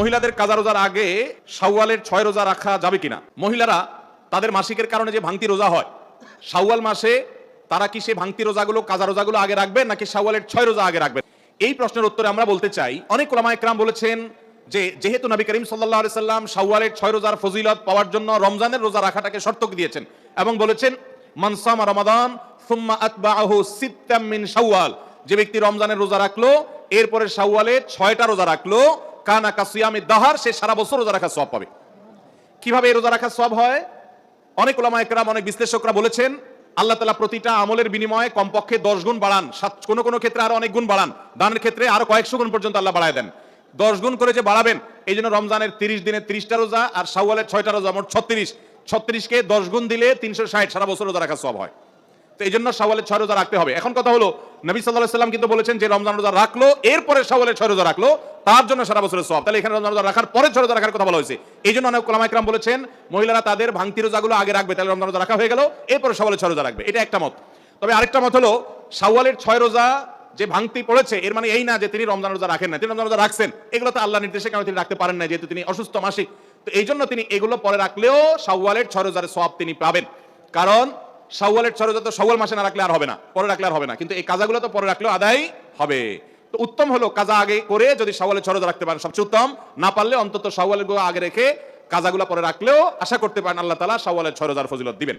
মহিলাদের কাজা রোজার আগে শাওয়ালের ছয় রোজা রাখা যাবে কিনা? মহিলারা তাদের মাসিকের কারণে যে ভাঙতি রোজা হয়, শাওয়াল মাসে তারা কি সে ভাঙতি রোজাগুলো, কাজা রোজাগুলো আগে রাখবেন নাকি শাওয়ালের ছয় রোজা আগে রাখবেন? এই প্রশ্নের উত্তরে আমরা বলতে চাই, অনেক ওলামা একরাম বলেছেন যে, যেহেতু নবী করিম সাল্লাহ সাল্লাম শাওয়ালের ছয় রোজার ফজিলত পাওয়ার জন্য রমজানের রোজা রাখাটাকে শর্ত দিয়েছেন এবং বলেছেন মানসামা রমাদান, সুম্মা আতবাহু যে ব্যক্তি রমজানের রোজা রাখল, এরপরে শাওয়ালে ছয়টা রোজা রাখল কানা কাসিয়ামি দাহার, সে সারা বছর রোজা রাখার সব পাবে। কীভাবে এই রোজা রাখার সব হয়? অনেক ওলামা একরাম অনেক বিশ্লেষকরা বলেছেন, আল্লাহ তালা প্রতিটা আমলের বিনিময়ে কমপক্ষে দশ গুণ বাড়ান। সাত, কোনো কোনো ক্ষেত্রে আরও অনেক গুণ বাড়ান। দানের ক্ষেত্রে আরও কয়েকশো গুণ পর্যন্ত আল্লাহ বাড়ায় দেন। দশ গুণ করে যে বাড়াবেন, এই জন্য রমজানের তিরিশ দিনে তিরিশটা রোজা আর শাওয়ালের ছয়টা রোজা, মোট ছত্রিশ। ছত্রিশকে দশ গুণ দিলে তিনশো ষাট, সারা বছর রোজা রাখার সব হয়। তো এই জন্য শাওয়ালের ছয় রোজা রাখতে হবে। এখন কথা হলো, নবী সাল্লাহ সাল্লাম কিন্তু বলেছেন যে রমজান রোজা রাখল, এরপরে শাওয়ালের ছয় রোজা রাখল তার জন্য সারা বছরের সব তাহলে এখানে রমজান রোজা রাখার পরে ছয় রোজা রাখার কথা বলা হয়েছে। এই জন্য অনেক কোলামা একরাম বলেছেন, মহিলারা তাদের ভাঙতি রোজাগুলো আগে রাখবে, তাহলে রমজান রোজা রাখা হয়ে গেল, এরপরে শাওয়ালের ছয় রোজা রাখবে। এটা একটা মত। তবে আরেকটা মত হলো সাওয়ালের ছয় রোজা যে ভাঙতি পড়েছে, এর মানে এই না যে তিনি রমজান রোজা রাখেন না। তিনি রমজান রোজা রাখছেন, এগুলো তো আল্লাহ নির্দেশে কেন তিনি রাখতে পারেন না যেহেতু তিনি অসুস্থ মাসিক। তো এই জন্য তিনি এগুলো পরে রাখলেও সাওয়ালের ছয় রোজার সব তিনি পাবেন। কারণ সাওয়ালের ছয় রোজা তো শাওয়াল মাসে না রাখলে আর হবে না, পরে রাখলে আর হবে না। কিন্তু এই কাজাগুলো তো পরে রাখলেও আদায় হবে। তো উত্তম হলো কাজা আগে করে যদি সাওয়ালে ছয় রাখতে পারেন সবচেয়ে উত্তম। না পারলে অন্তত শাওয়ালের আগে রেখে কাজাগুলো পরে রাখলেও আশা করতে পারেন আল্লাহ তালা সাওয়ালের ছয় ফজিলত দিবেন।